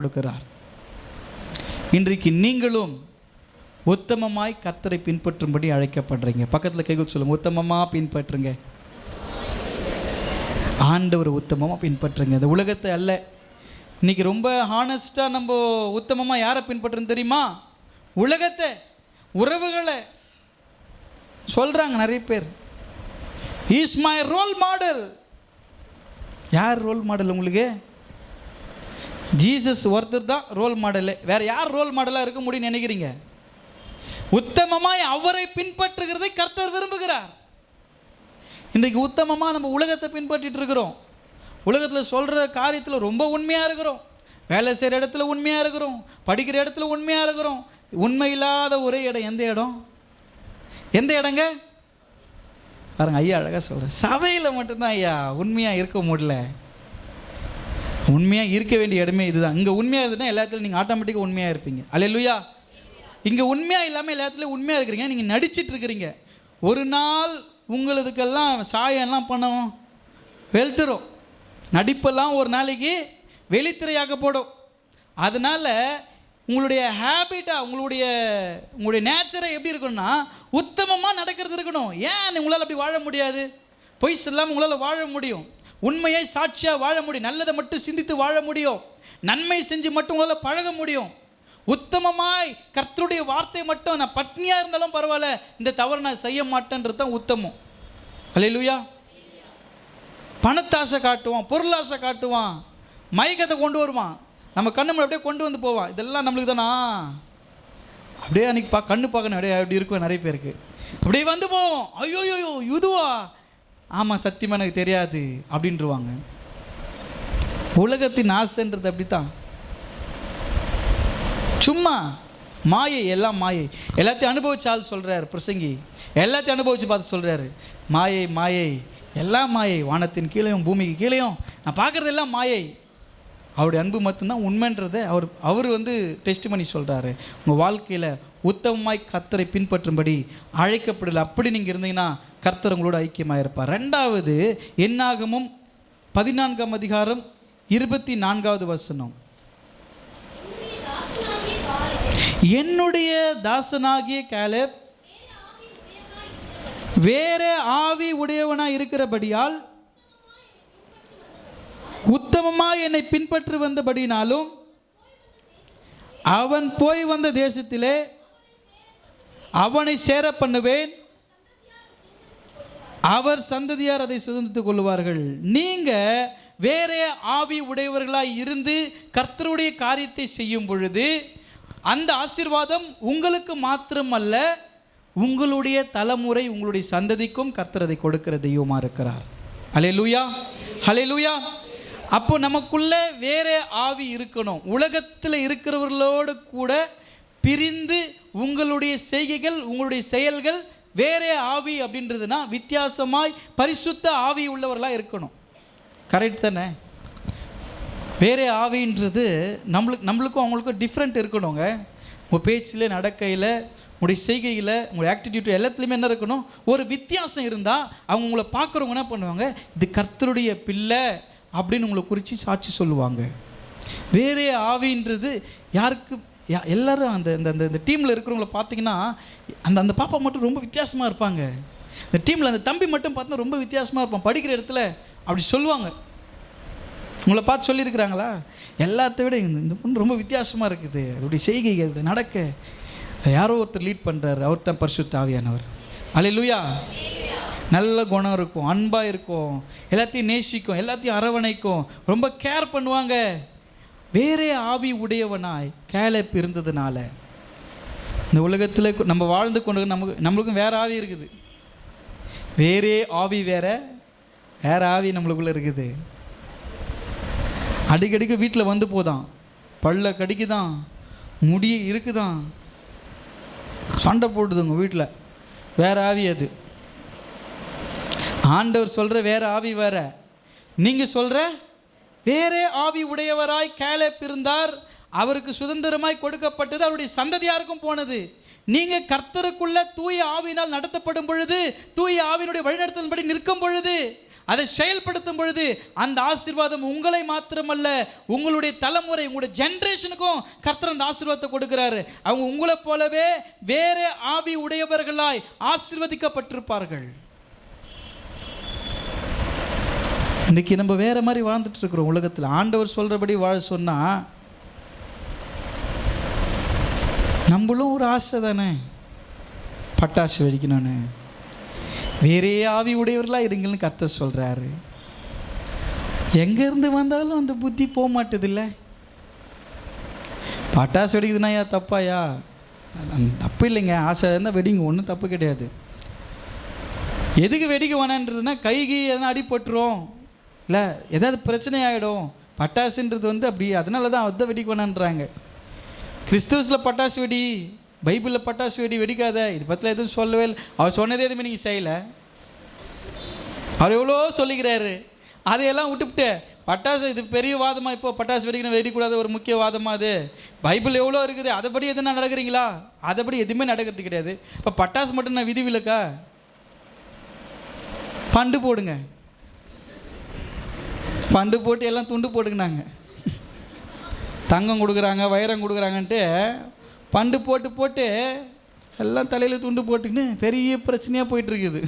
கொடுக்கிறார். இன்றைக்கு நீங்களும் உத்தமமாய் கத்தரை பின்பற்றும்படி அழைக்கப்படுறீங்க. பக்கத்தில் கைகள் சொல்லுங்க உத்தமமாக பின்பற்றுங்க. ஆண்டவர் உத்தமமாக பின்பற்றுங்க. இந்த உலகத்தை அல்ல. இன்னைக்கு ரொம்ப ஹானஸ்ட்டாக நம்ம உத்தமமாக யாரை பின்பற்றுன்னு தெரியுமா? உலகத்தை உறவுகளை சொல்கிறாங்க நிறைய பேர். இஸ் மை ரோல் மாடல் யார் ரோல் மாடல் உங்களுக்கு? ஜீசஸ் ஒருத்தர் தான் ரோல் மாடலு வேற யார் ரோல் மாடலாக இருக்க முடியும்னு நினைக்கிறீங்க? உத்தமமாய் அவரை பின்பற்றுகிறதை கர்த்தர் விரும்புகிறார். இன்றைக்கு உத்தமமாக நம்ம உலகத்தை பின்பற்றிட்டு இருக்கிறோம். உலகத்தில் சொல்கிற காரியத்தில் ரொம்ப உண்மையாக இருக்கிறோம். வேலை செய்கிற இடத்துல உண்மையாக இருக்கிறோம். படிக்கிற இடத்துல உண்மையாக இருக்கிறோம். உண்மை இல்லாத ஒரே இடம் எந்த இடம்? எந்த இடங்க? பாருங்க ஐயா அழகாக சொல்கிறேன் சபையில் மட்டும்தான் ஐயா உண்மையாக இருக்க முடியல. உண்மையாக இருக்க வேண்டிய இடமே இதுதான். இங்கே உண்மையாக இருந்ததுன்னா எல்லாத்துலையும் நீங்கள் ஆட்டோமேட்டிக்காக உண்மையாக இருப்பீங்க. அல்லேலூயா இங்கே உண்மையாக இல்லாமல் எல்லா இடத்துலையும் உண்மையாக இருக்கிறீங்க. நீங்கள் நடிச்சிட்டு இருக்கிறீங்க. ஒரு நாள் உங்களுதுக்கெல்லாம் சாயம்லாம் பண்ணவும் வெளுத்துரும் நடிப்பெல்லாம் ஒரு நாளைக்கு வெளித்திரையாக்கப்படும். அதனால் உங்களுடைய ஹேபிட்டாக உங்களுடைய உங்களுடைய நேச்சரை எப்படி இருக்கணும்னா உத்தமமாக நடக்கிறது இருக்கணும். ஏன் உங்களால் அப்படி வாழ முடியாது? பொய் சொல்லாமல் உங்களால் வாழ முடியும். உண்மையை சாட்சியாக வாழ முடியும் நல்லதை மட்டும் சிந்தித்து வாழ முடியும். நன்மை செஞ்சு மட்டும் உங்களால் பழக முடியும். உத்தமமாய் கர்த்தருடைய வார்த்தை மட்டும் நான் பட்னியாக இருந்தாலும் பரவாயில்ல இந்த தவறு நான் செய்ய மாட்டேன்றது தான் உத்தமம். அல்லேலூயா பணத்தாசை காட்டுவான் பொருளாசை காட்டுவான் மயக்கத்தை கொண்டு வருவான். நம்ம கண்ணு முன்னாடி அப்படியே கொண்டு வந்து போவான். இதெல்லாம் நம்மளுக்கு தானா? அப்படியே அன்றைக்கி பா கண்ணு பார்க்கணும் அப்படியே அப்படி இருக்கும் நிறைய பேருக்கு. அப்படியே வந்து போவோம். ஐயோ ஐயோ இதுவா ஆமாம் சத்தியமாக எனக்கு தெரியாது அப்படின்ருவாங்க உலகத்தின் ஆசைன்றது அப்படித்தான். சும்மா மாயை எல்லாம் மாயை. எல்லாத்தையும் அனுபவிச்சால் சொல்கிறார் பிரசங்கி. எல்லாத்தையும் அனுபவித்து பார்த்து சொல்கிறாரு மாயை மாயை எல்லாம் மாயை. வானத்தின் கீழேயும் பூமிக்கு கீழேயும். நான் பார்க்குறது எல்லாம் மாயை. அவருடைய அன்பு மட்டும்தான் உண்மைன்றதை அவர் அவர் வந்து டெஸ்ட் பண்ணி சொல்கிறாரு உங்கள் வாழ்க்கையில் உத்தமமாய் கர்த்தரை பின்பற்றும்படி அழைக்கப்படலை. அப்படி நீங்கள் இருந்தீங்கன்னா கர்த்தர் உங்களோட ஐக்கியமாக இருப்பார் ரெண்டாவது என்னாகமும் பதினான்காம் அதிகாரம் இருபத்தி நான்காவது வசனம். என்னுடைய தாசனாகிய கேலப் வேற ஆவி உடையவனாக இருக்கிறபடியால் உத்தமமாக என்னை பின்பற்றி வந்தபடினாலும் அவன் போய் வந்த தேசத்திலே அவனை சேர பண்ணுவேன். அவர் சந்ததியார் அதை சுதந்தித்துக் கொள்வார்கள். நீங்க வேறே ஆவி உடையவர்களாய் இருந்து கர்த்தருடைய காரியத்தை செய்யும் பொழுது அந்த ஆசீர்வாதம் உங்களுக்கு மாத்திரமல்ல உங்களுடைய தலைமுறை உங்களுடைய சந்ததிக்கும் கர்த்தர் அதை கொடுக்கிற தெய்வமாக இருக்கிறார். ஹலே லூயா ஹலே லூயா அப்போ நமக்குள்ள வேற ஆவி இருக்கணும். உலகத்தில் இருக்கிறவர்களோடு கூட பிரிந்து உங்களுடைய செய்கைகள் உங்களுடைய செயல்கள் வேற ஆவி அப்படின்றதுனா வித்தியாசமாய் பரிசுத்த ஆவி உள்ளவர்களாக இருக்கணும். கரெக்ட் தானே? வேறே ஆவின்றது நம்மளுக்கு நம்மளுக்கும் அவங்களுக்கும் டிஃப்ரெண்ட் இருக்கணுங்க. உங்கள் பேச்சில் நடக்கையில் உங்களுடைய செய்கையில் உங்களுடைய ஆக்டிடியூட் எல்லாத்துலேயுமே என்ன இருக்கணும்? ஒரு வித்தியாசம் இருந்தால் அவங்க உங்களை பார்க்குறவங்க என்ன பண்ணுவாங்க? இது கர்த்தருடைய பிள்ளை. அப்படின்னு உங்களை குறித்து சாட்சி சொல்லுவாங்க. வேறே ஆவின்றது யாருக்கு எல்லாரும் அந்த இந்த அந்த இந்த டீமில் இருக்கிறவங்கள பார்த்தீங்கன்னா அந்த அந்த பாப்பா மட்டும் ரொம்ப வித்தியாசமாக இருப்பாங்க. இந்த டீமில் அந்த தம்பி மட்டும் பார்த்தா ரொம்ப வித்தியாசமாக இருப்பான். படிக்கிற இடத்துல அப்படி சொல்லுவாங்க. உங்களை பார்த்து சொல்லியிருக்கிறாங்களா? எல்லாத்த விட இந்த இந்த பொண்ணு ரொம்ப வித்தியாசமாக இருக்குது. அதோடைய செய்கை அதோடைய நடக்க. யாரோ ஒருத்தர் லீட் பண்ணுறாரு அவர் தான் பரிசுத்த ஆவியானவர். அல்லேலூயா நல்ல குணம் இருக்கும் அன்பாக இருக்கும் எல்லாத்தையும் நேசிக்கும் எல்லாத்தையும் அரவணைக்கும் ரொம்ப கேர் பண்ணுவாங்க. வேறே ஆவி உடையவனாய் கேலப் இருந்ததுனால. இந்த உலகத்தில் நம்ம வாழ்ந்து கொண்டு நமக்கு நம்மளுக்கும் வேறு ஆவி இருக்குது. வேறே ஆவி வேற வேறு ஆவி நம்மளுக்குள்ளே இருக்குது. அடிக்கடிக்கு வீட்டில் வந்து போதான். பல்ல கடிக்குதான். முடி இருக்குதான். சண்டை போட்டுதுங்க வீட்டில் வேற ஆவி அது. ஆண்டவர் சொல்கிற வேறு ஆவி வேற. நீங்கள் சொல்கிற வேறே ஆவி உடையவராய் கேலப் இருந்தார் அவருக்கு சுதந்திரமாய் கொடுக்கப்பட்டது அவருடைய சந்ததியாருக்கும் போனது? நீங்கள் கர்த்தருக்குள்ள தூய ஆவினால் நடத்தப்படும் பொழுது தூய ஆவியினுடைய வழிநடத்தலின்படி நிற்கும் பொழுது அதை செயல்படுத்தும் பொழுது அந்த ஆசீர்வாதம் உங்களை மாத்திரமல்ல உங்களுடைய தலைமுறை உங்களுடைய ஜென்ரேஷனுக்கும் கர்த்தர் அந்த ஆசீர்வாதத்தை கொடுக்குறாரு. அவங்க உங்களை போலவே வேற ஆவி உடையவர்களாய் ஆசீர்வதிக்கப்பட்டிருப்பார்கள். இன்னைக்கு நம்ம வேற மாதிரி வாழ்ந்துட்டு இருக்கிறோம் உலகத்தில். ஆண்டவர் சொல்றபடி வாழ சொன்னா நம்மளும் ஒரு ஆசை தானே? பட்டாசு வெடிக்கணும்னு. வேறே ஆவி உடையவர்களாக இருங்கள்னு கத்த சொல்கிறாரு எங்கேருந்து வந்தாலும் அந்த புத்தி போக மாட்டேதில்ல பட்டாசு வெடிக்குதுனாயா தப்பாயா? தப்பு இல்லைங்க. ஆசை இருந்தால் வெடிங்க. ஒன்றும் தப்பு கிடையாது. எதுக்கு வெடிக்க வேணான்றதுன்னா கைகி எதனா அடிபட்டுரும். இல்லை ஏதாவது பிரச்சனை ஆகிடும் பட்டாசுன்றது வந்து அப்படி அதனால தான் அதை வெடிக்க வேணான்றாங்க கிறிஸ்துவஸில் பட்டாசு வெடி பைபிளில் பட்டாசு வெடி வெடிக்காத இது பற்றில எதுவும் சொல்லவே இல்லை. அவர் சொன்னதே எதுவுமே நீங்கள் செய்யலை. அவர் எவ்வளோ சொல்லிக்கிறாரு. அதையெல்லாம் விட்டுவிட்டு பட்டாசு இது பெரிய வாதமாக இப்போ பட்டாசு வெடிக்கணும் வெடிக்கூடாது ஒரு முக்கிய வாதமாக அது. பைபிள் எவ்வளோ இருக்குது அதைப்படி எதுனா நடக்கிறீங்களா? அதைப்படி எதுவுமே நடக்கிறது கிடையாது. இப்போ பட்டாசு மட்டும் நான் விதிவிலக்கா? பண்டு போடுங்க. பண்டு போட்டு எல்லாம் துண்டு போட்டுக்கினாங்க. தங்கம் கொடுக்குறாங்க வைரம் கொடுக்குறாங்கன்ட்டு பண்டு போட்டு போட்டு எல்லாம் தலையில் துண்டு போட்டுக்கின்னு பெரிய பிரச்சனையாக போயிட்டு இருக்குது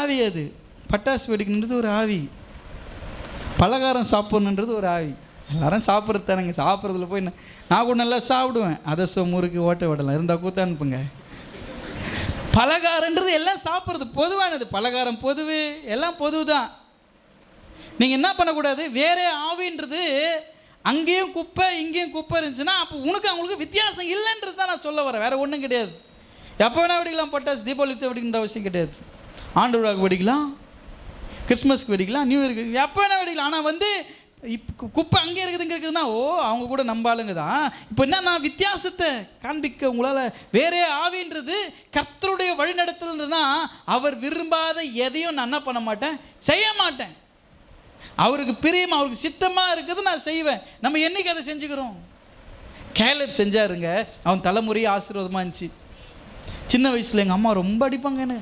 ஆவி அது. பட்டாசு வெடிக்கணுன்றது ஒரு ஆவி. பலகாரம் சாப்பிட்ணுன்றது ஒரு ஆவி. எல்லாரும் சாப்பிட்றது தானேங்க. சாப்பிட்றதுல போய் நான் கூட நல்லா சாப்பிடுவேன். அதை சோ முறுக்கு ஓட்ட விடலாம். இருந்தால் கூத்த அனுப்புங்க. பலகாரன்றது எல்லாம் சாப்பிட்றது பொதுவானது. பலகாரம் பொதுவு. எல்லாம் பொதுவு தான் நீங்கள் என்ன பண்ணக்கூடாது? வேறே ஆவின்றது அங்கேயும் குப்பை இங்கேயும் குப்பை இருந்துச்சுன்னா அப்போ உனக்கு அவங்களுக்கு வித்தியாசம் இல்லைன்றது தான் நான் சொல்ல வரேன். வேறு ஒன்றும் கிடையாது. எப்போ வேணால் வெடிக்கலாம் பட்டாசு தீபாவளி வெடிக்கின்ற அவசியம் கிடையாது. ஆண்டு விழாவுக்கு வெடிக்கலாம் கிறிஸ்மஸ்க்கு வெடிக்கலாம் நியூ இயருக்கு எப்போ வேணால் வெடிக்கலாம். ஆனால் வந்து இப்போ குப்பை அங்கே இருக்குதுங்க இருக்குதுன்னா ஓ அவங்க கூட நம்ம ஆளுங்க தான். இப்போ என்ன நான் வித்தியாசத்தை காண்பிக்க உங்களால் வேறே ஆவின்றது கர்த்தருடைய வழிநடத்தல்ன்றதுனா அவர் விரும்பாத எதையும் நான் என்ன பண்ண மாட்டேன்? செய்ய மாட்டேன். அவருக்கு பிரியம் அவருக்கு சித்தமாக இருக்குது நான் செய்வேன். நம்ம என்னைக்கு அதை செஞ்சுக்கிறோம்? கேலப் செஞ்சாருங்க. அவன் தலைமுறையே ஆசீர்வாதமாக இருந்துச்சு. சின்ன வயசில் எங்கள் அம்மா ரொம்ப அடிப்பாங்கன்னு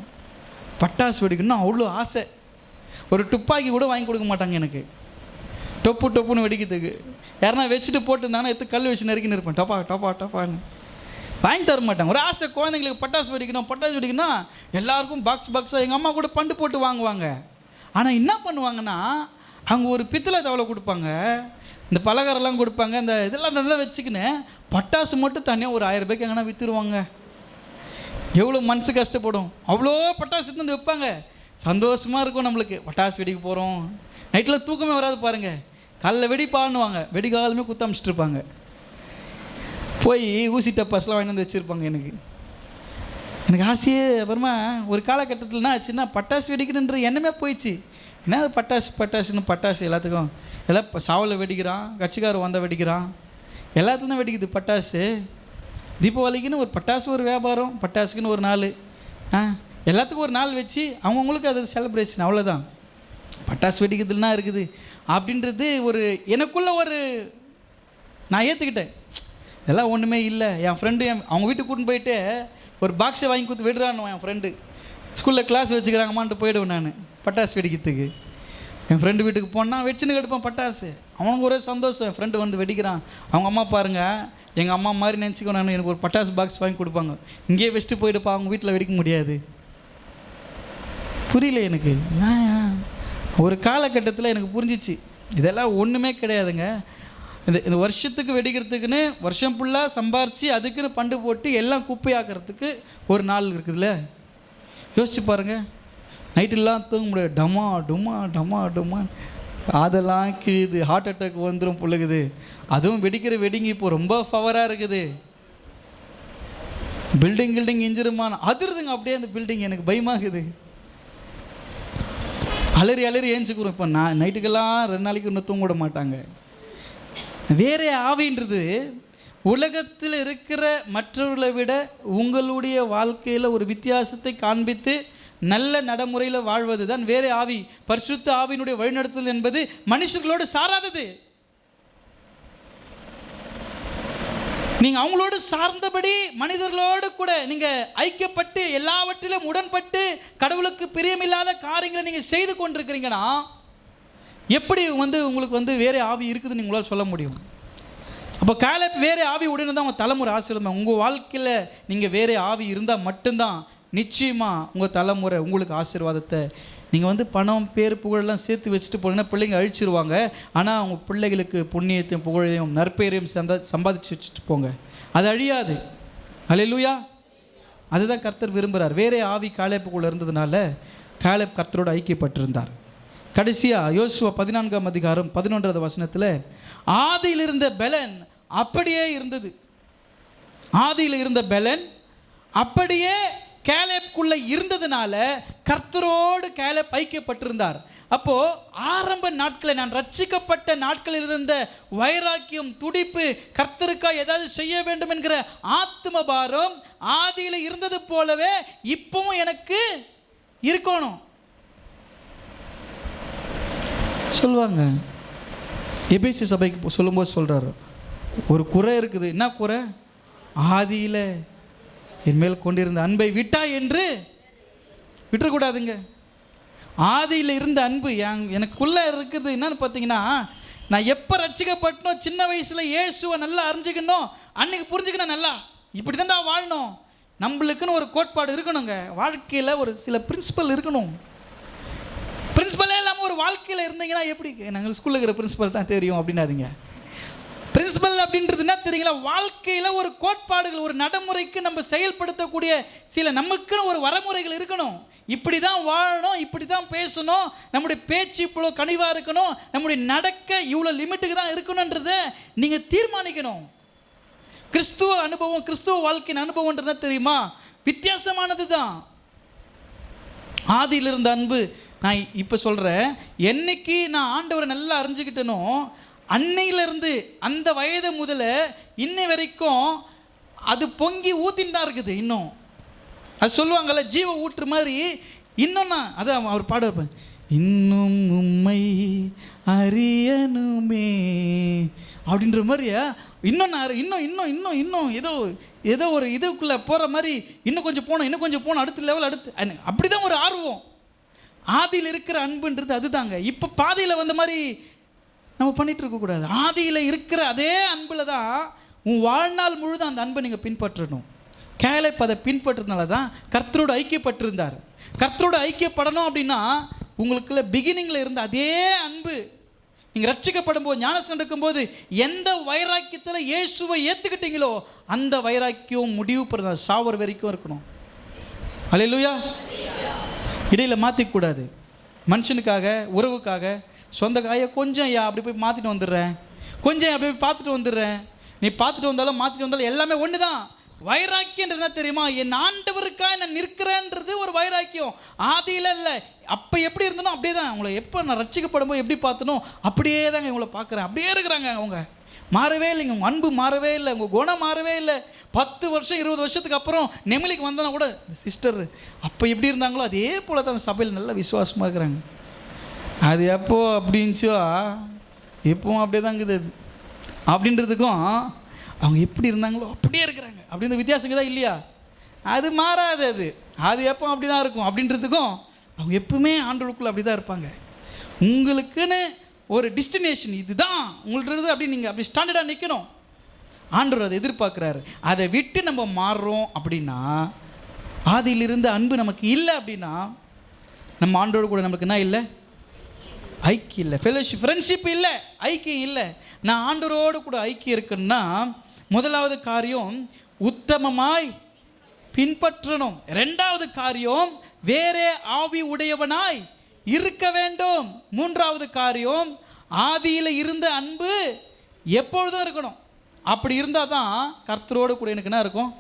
பட்டாசு வெடிக்கணும்னு அவ்வளோ ஆசை. ஒரு துப்பாக்கி கூட வாங்கி கொடுக்க மாட்டாங்க எனக்கு. டொப்பு டொப்புன்னு வெடிக்கிறதுக்கு. யாருன்னா வச்சுட்டு போட்டுருந்தாங்கன்னா எடுத்து கல் வச்சு நறுக்கின்னு இருப்பேன். டப்பா டப்பா டப்பான்னு. வாங்கி தர மாட்டாங்க. ஒரு ஆசை குழந்தைங்களுக்கு பட்டாசு வெடிக்கணும் பட்டாசு வெடிக்கணும் எல்லாருக்கும் பாக்ஸ் பாக்ஸாக எங்கள் அம்மா கூட பண்டு போட்டு வாங்குவாங்க. ஆனால் என்ன பண்ணுவாங்கன்னா அவங்க ஒரு பித்தளை தவளை கொடுப்பாங்க. இந்த பலகாரம்லாம் கொடுப்பாங்க. இந்த இதெல்லாம் இதெல்லாம் வச்சுக்கின்னு பட்டாசு மட்டும் தனியாக ஒரு ஆயிரம் ரூபாய்க்கு எங்கன்னா விற்றுருவாங்க எவ்வளோ மனசு கஷ்டப்படும். அவ்வளோ பட்டாசு எடுத்து வந்து வைப்பாங்க சந்தோஷமாக இருக்கும் நம்மளுக்கு. பட்டாசு வெடிக்க போகிறோம் நைட்டில் தூக்கமே வராது பாருங்கள் காலைல வெடிப்பான்னுவாங்க வெடிகாலமே குத்த அமிச்சிட்டு இருப்பாங்க. போய் ஊசி டப்பாஸ்லாம் வாங்கி வந்து வச்சுருப்பாங்க எனக்கு. எனக்கு ஆசையே அப்புறமா ஒரு காலகட்டத்தில் என்ன ஆச்சுன்னா பட்டாசு வெடிக்கணுன்ற எண்ணமே போயிடுச்சு. என்ன அது பட்டாசு பட்டாசுன்னு பட்டாசு எல்லாத்துக்கும்? எல்லாம் இப்போ சாவில் வெடிக்கிறான் கட்சிக்காரர் வந்தால் வெடிக்கிறான். எல்லாத்துலேயும் வெடிக்குது பட்டாசு. தீபாவளிக்குன்னு ஒரு பட்டாசு ஒரு வியாபாரம் பட்டாசுக்குன்னு ஒரு நாள். ஆ எல்லாத்துக்கும் ஒரு நாள் வச்சு அவங்கவுங்களுக்கு அது செலிப்ரேஷன் அவ்வளோதான் பட்டாசு வெடிக்கிறதுலாம் இருக்குது. அப்படின்றது ஒரு எனக்குள்ளே ஒரு நான் ஏற்றுக்கிட்டேன் இதெல்லாம் ஒன்றுமே இல்லை. என் ஃப்ரெண்டு என் அவங்க வீட்டுக்கு கூட்டின்னு போயிட்டு ஒரு பாக்ஸை வாங்கி கொடுத்து விடுறான்னு என் ஃப்ரெண்டு ஸ்கூலில் கிளாஸ் வச்சுக்கிறாங்கம்மான்ட்டு போயிடுவேன் நான். பட்டாசு வெடிக்கிறதுக்கு. என் ஃப்ரெண்டு வீட்டுக்கு போனால் வச்சுன்னு கெடுப்பேன் பட்டாசு. அவனுக்கு ஒரே சந்தோஷம். என் ஃப்ரெண்டு வந்து வெடிக்கிறான். அவங்க அம்மா பாருங்க எங்கள் அம்மா மாதிரி நினச்சிக்கோ நான் எனக்கு ஒரு பட்டாசு பாக்ஸ் வாங்கி கொடுப்பாங்க. இங்கேயே வச்சுட்டு போயிடுப்பா அவங்க வீட்டில் வெடிக்க முடியாது. புரியல எனக்கு. ஒரு காலகட்டத்தில் எனக்கு புரிஞ்சிச்சு. இதெல்லாம் ஒன்றுமே கிடையாதுங்க. இந்த இந்த வருஷத்துக்கு வெடிக்கிறதுக்குன்னு வருஷம் ஃபுல்லாக சம்பாரித்து அதுக்குன்னு பண்டு போட்டு எல்லாம் குப்பையாக்குறதுக்கு ஒரு நாள் இருக்குதுல்ல? யோசிச்சு பாருங்க. நைட்டெல்லாம் தூங்க முடியாது. டமா டுமா டமா டுமா. அதெல்லாம் கிழிது ஹார்ட் அட்டாக் வந்துடும் புழுகுது. அதுவும் வெடிக்கிற வெடிங்க இப்போ ரொம்ப ஃபவராக இருக்குது. பில்டிங் கில்டிங் இன்ஜிருமான அதிருதுங்க. அப்படியே அந்த பில்டிங் எனக்கு பயமாகுது. அலறி அலறி ஏஞ்சிக்கிறோம். இப்போ நான் நைட்டுக்கெல்லாம் ரெண்டு நாளைக்கு இன்னும் தூங்க விட மாட்டாங்க. வேறே ஆவின்றது. உலகத்தில் இருக்கிற மற்றவர்களை விட உங்களுடைய வாழ்க்கையில் ஒரு வித்தியாசத்தை காண்பித்து நல்ல நடைமுறையில் வாழ்வது தான் வேறு ஆவி. பரிசுத்த ஆவியினுடைய வழிநடத்துதல் என்பது மனுஷர்களோடு சாராதது. நீங்கள் அவங்களோடு சார்ந்தபடி மனிதர்களோடு கூட நீங்கள் ஐக்கியப்பட்டு எல்லாவற்றிலும் உடன்பட்டு கடவுளுக்கு பிரியமில்லாத காரியங்களை நீங்கள் செய்து கொண்டிருக்கிறீங்கன்னா எப்படி வந்து உங்களுக்கு வந்து வேறு ஆவி இருக்குதுன்னு உங்களால் சொல்ல முடியும்? அப்போ காலை வேறு ஆவி உடனே தான் உங்கள் தலைமுறை ஆசீர்வாதம்? உங்கள் வாழ்க்கையில் நீங்கள் வேறு ஆவி இருந்தால் மட்டும்தான் நிச்சயமாக உங்கள் தலைமுறை உங்களுக்கு ஆசீர்வாதத்தை. நீங்கள் வந்து பணம் பேர் புகழெல்லாம் சேர்த்து வச்சுட்டு போனீங்கன்னா பிள்ளைங்க அழிச்சிருவாங்க. ஆனால் அவங்க பிள்ளைகளுக்கு புண்ணியத்தையும் புகழையும் நற்பெயரையும் சந்தா சம்பாதிச்சு வச்சுட்டு போங்க. அது அழியாது. அல்லேலூயா அதுதான் கர்த்தர் விரும்புகிறார் வேறே ஆவி காலேப்புக்குள்ளே இருந்ததுனால காலேப் கர்த்தரோடு ஐக்கியப்பட்டிருந்தார். கடைசியாக யோசுவா பதினான்காம் அதிகாரம் பதினொன்றாவது வசனத்தில் ஆதியில் இருந்த பெலன் அப்படியே இருந்தது. ஆதியில் இருந்த பெலன் அப்படியே கேலேப்குள்ளே இருந்ததுனால கர்த்தரோடு கேலேப் ஐக்கியப்பட்டிருந்தார். அப்போது ஆரம்ப நாட்களில் நான் ரட்சிக்கப்பட்ட நாட்களில் இருந்த வைராக்கியம் துடிப்பு கர்த்தருக்காக ஏதாவது செய்ய வேண்டும் என்கிற ஆத்ம பாரம் ஆதியில் இருந்தது போலவே இப்பவும் எனக்கு இருக்கணும். சொல்லுவாங்க எபிசி சபைக்கு சொல்லும்போது சொல்கிறாரு ஒரு குறை இருக்குது. என்ன குறை? ஆதியில் என் மேல் கொண்டிருந்த அன்பை விட்டா என்று விட்டுறக்கூடாதுங்க. ஆதியில் இருந்த அன்பு என் எனக்குள்ளே இருக்குது. என்னன்னு பார்த்தீங்கன்னா நான் எப்போ ரசிக்கப்பட்டனோ சின்ன வயசில் இயேசுவை நல்லா அறிஞ்சிக்கணும் அன்னைக்கு புரிஞ்சுக்கணும் நல்லா. இப்படி தான்டா வாழணும். நம்மளுக்குன்னு ஒரு கோட்பாடு இருக்கணுங்க. வாழ்க்கையில் ஒரு சில பிரின்சிபல் இருக்கணும். பிரின்ஸிபலே இல்லாமல் ஒரு வாழ்க்கையில் இருந்தீங்கன்னா எப்படி? நாங்கள் ஸ்கூலில் இருக்கிற பிரின்ஸிபல் தான் தெரியும் அப்படின்னாதீங்க பிரின்சிபல் அப்படின்றது என்ன தெரியுங்களா? வாழ்க்கையில் ஒரு கோட்பாடுகள் ஒரு நடைமுறைக்கு நம்ம செயல்படுத்தக்கூடிய சில நமக்குன்னு ஒரு வரமுறைகள் இருக்கணும். இப்படி தான் வாழணும் இப்படி தான் பேசணும். நம்முடைய பேச்சு இவ்வளோ கனிவாக இருக்கணும். நம்முடைய நடக்க இவ்வளோ லிமிட்டுக்கு தான் இருக்கணுன்றதை நீங்கள் தீர்மானிக்கணும். கிறிஸ்துவ அனுபவம் கிறிஸ்துவ வாழ்க்கையின் அனுபவம்ன்றது தெரியுமா? வித்தியாசமானது தான் ஆதியில் இருந்த அன்பு நான் இப்போ சொல்கிறேன் என்னைக்கு நான் ஆண்டவரை நல்லா அறிஞ்சுக்கிட்டனோ அன்னையிலிருந்து அந்த வயது முதல்ல இன்னை வரைக்கும் அது பொங்கி ஊத்தின்னு தான் இருக்குது இன்னும். அது சொல்லுவாங்கல்ல ஜீவ ஊற்று மாதிரி இன்னும் நான் அதான் அவர் பாட இருப்பேன் இன்னும் உண்மை அறியணுமே அப்படின்ற மாதிரியா? இன்னும் நான் இன்னும் இன்னும் இன்னும் இன்னும் ஏதோ ஏதோ ஒரு இதுக்குள்ளே போகிற மாதிரி இன்னும் கொஞ்சம் போகணும் இன்னும் கொஞ்சம் போகணும் அடுத்த லெவல் அடுத்து அப்படி தான் ஒரு ஆர்வம். ஆதியில் இருக்கிற அன்புன்றது அதுதாங்க. இப்போ பாதியில் வந்த மாதிரி நம்ம பண்ணிகிட்டு இருக்கக்கூடாது ஆதியில் இருக்கிற அதே அன்பில் தான் உன் வாழ்நாள் முழுதும் அந்த அன்பை நீங்கள் பின்பற்றணும். கேலைப் அதை பின்பற்றதுனால தான் கர்த்தரோடு ஐக்கியப்பட்டிருந்தார். கர்த்தரோடு ஐக்கியப்படணும் அப்படின்னா உங்களுக்குள்ள பிகினிங்கில் இருந்த அதே அன்பு. நீங்கள் ரட்சிக்கப்படும் போது ஞானசம் எடுக்கும்போது எந்த வைராக்கியத்தில் இயேசுவை ஏற்றுக்கிட்டீங்களோ அந்த வைராக்கியம் முடிவு பெறுத சாவர் வரைக்கும் இருக்கணும். அல்லேலூயா இடையில் மாற்றிக்கூடாது மனுஷனுக்காக உறவுக்காக சொந்த காயை கொஞ்சம் ஐயா அப்படி போய் மாற்றிட்டு வந்துடுறேன். கொஞ்சம் அப்படி போய் பார்த்துட்டு வந்துடுறேன். நீ பார்த்துட்டு வந்தாலும் மாற்றிட்டு வந்தாலும் எல்லாமே ஒன்று தான் வைராக்கியன்றது என்ன தெரியுமா? என் ஆண்டவருக்காக நான் நிற்கிறேன்றது ஒரு வைராக்கியம். ஆதியில் இல்லை. அப்போ எப்படி இருந்தனோ அப்படியே தான் அவங்கள எப்போ நான் ரட்சிக்கப்படும் போது எப்படி பார்த்தனோ அப்படியே தாங்க இவங்கள பார்க்குறேன். அப்படியே இருக்கிறாங்க அவங்க. மாறவே இல்லைங்க. உங்கள் அன்பு மாறவே இல்லை. உங்கள் குணம் மாறவே இல்லை. பத்து வருஷம் இருபது வருஷத்துக்கு அப்புறம் நெமிலிக்கு வந்தனா கூட சிஸ்டர் அப்போ எப்படி இருந்தாங்களோ அதே போல் தான் சபையில் நல்ல விசுவாசமாக இருக்கிறாங்க. அது எப்போ அப்படின்ச்சோ எப்பவும் அப்படியே தான் இருக்குது அது. அப்படின்றதுக்கும் அவங்க எப்படி இருந்தாங்களோ அப்படியே இருக்கிறாங்க. அப்படின்ற வித்தியாசம் தான் இல்லையா? அது மாறாது அது. அது எப்போ அப்படி தான் இருக்கும். அப்படின்றதுக்கும் அவங்க எப்பவுமே ஆண்டவருக்குள்ளே அப்படி தான் இருப்பாங்க. உங்களுக்குன்னு ஒரு டிஸ்டினேஷன் இதுதான். உங்கள்கிட்ட அப்படி நீங்கள் அப்படி ஸ்டாண்டர்டாக நிற்கணும் ஆண்டவர் அதை எதிர்பார்க்குறாரு. அதை விட்டு நம்ம மாறுறோம் அப்படின்னா ஆதியிலிருந்து அன்பு நமக்கு இல்லை அப்படின்னா நம்ம ஆண்டோடு கூட நமக்கு என்ன இல்லை? ஐக்கியம் இல்லை. ஃபெலோஷிப் ஃப்ரெண்ட்ஷிப் இல்லை. ஐக்கியம் இல்லை. நான் ஆண்டவரோடு கூட ஐக்கியம் இருக்குன்னா முதலாவது காரியம் உத்தமமாய் பின்பற்றணும். ரெண்டாவது காரியம் வேறே ஆவி உடையவனாய் இருக்க வேண்டும். மூன்றாவது காரியம் ஆதியில் இருந்த அன்பு எப்பொழுதும் இருக்கணும். அப்படி இருந்தால் தான் கர்த்தரோடு கூட எனக்கு என்ன இருக்கும்?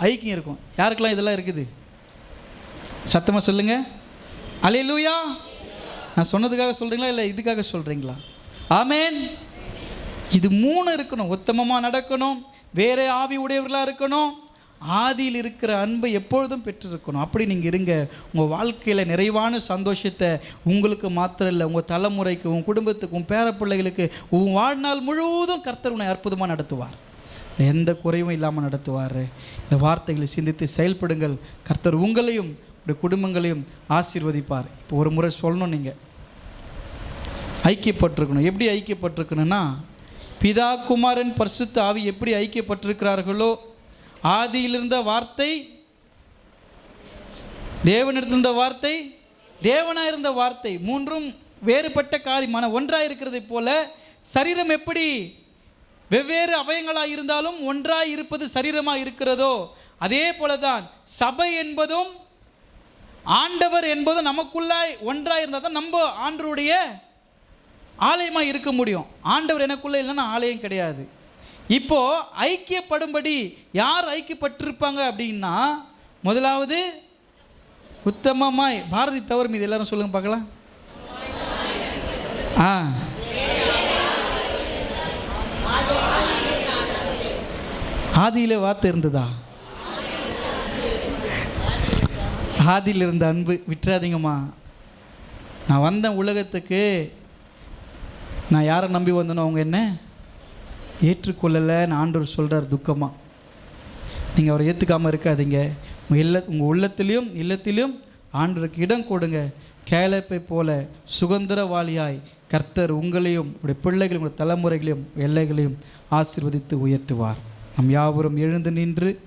ஐக்கியம் இருக்கும். யாருக்கெல்லாம் இதெல்லாம் இருக்குது? சத்தமாக சொல்லுங்கள் லூயா நான் சொன்னதுக்காக சொல்கிறீங்களா இல்லை இதுக்காக சொல்கிறீங்களா ஆமேன் இது மூணு இருக்கணும். உத்தமமாக நடக்கணும். வேறு ஆவி உடையவர்களாக இருக்கணும். ஆதியில் இருக்கிற அன்பை எப்பொழுதும் பெற்றிருக்கணும். அப்படி நீங்கள் இருங்க. உங்கள் வாழ்க்கையில் நிறைவான சந்தோஷத்தை உங்களுக்கு மாத்திரம் இல்லை. உங்கள் தலைமுறைக்கு உங்கள் குடும்பத்துக்கு உன் பேர பிள்ளைகளுக்கு உன் வாழ்நாள் முழுவதும் கர்த்தர் உன்னை அற்புதமாக நடத்துவார். எந்த குறைவும் இல்லாமல் நடத்துவார். இந்த வார்த்தைகளை சிந்தித்து செயல்படுங்கள். கர்த்தர் உங்களையும் உடைய குடும்பங்களையும் ஆசீர்வதிப்பார். இப்போ ஒரு முறை சொல்லணும் நீங்கள் ஐக்கியப்பட்டிருக்கணும். எப்படி ஐக்கியப்பட்டிருக்கணும்னா பிதா குமாரன் பரிசுத்த ஆவி எப்படி ஐக்கியப்பட்டிருக்கிறார்களோ ஆதியில் இருந்த வார்த்தை தேவனிடத்திருந்த வார்த்தை தேவனாக இருந்த வார்த்தை மூன்றும் வேறுபட்ட காரியமான ஒன்றாக இருக்கிறதை போல சரீரம் எப்படி வெவ்வேறு அவயங்களாக இருந்தாலும் ஒன்றாக இருப்பது சரீரமாக இருக்கிறதோ அதே போல தான் சபை என்பதும் ஆண்டவர் என்பதும் நமக்குள்ளாய் ஒன்றாக இருந்தால் தான் நம்ம ஆண்டருடைய ஆலயமாக இருக்க முடியும். ஆண்டவர் எனக்குள்ளே இல்லைன்னா ஆலயம் கிடையாது. இப்போ ஐக்கியப்படும்படி யார் ஐக்கியப்பட்டிருப்பாங்க அப்படின்னா முதலாவது உத்தமமாய் பாரதி தவறு மீது எல்லாரும் சொல்லுங்க பார்க்கலாம். ஆ. ஆதியில் வார்த்தை இருந்ததா? ஆதியில் இருந்த அன்பு விட்டுறாதீங்கம்மா. நான் வந்தேன் உலகத்துக்கு நான் யாரை நம்பி வந்தனோ அவங்க என்ன? ஏற்றுக்கொள்ளலைன்னு ஆண்டவர் சொல்கிறார் துக்கமாக நீங்கள் அவரை ஏற்றுக்காமல் இருக்காதீங்க. உங்கள் இல்ல உங்கள் உள்ளத்திலையும் இல்லத்திலையும் ஆண்டருக்கு இடம் கொடுங்க. கேளப்பை போல சுதந்திரவாளியாய் கர்த்தர் உங்களையும் உடைய பிள்ளைகளையும் உடைய தலைமுறைகளையும் எல்லைகளையும் ஆசிர்வதித்து உயர்த்துவார். நம் யாவரும் எழுந்து நின்று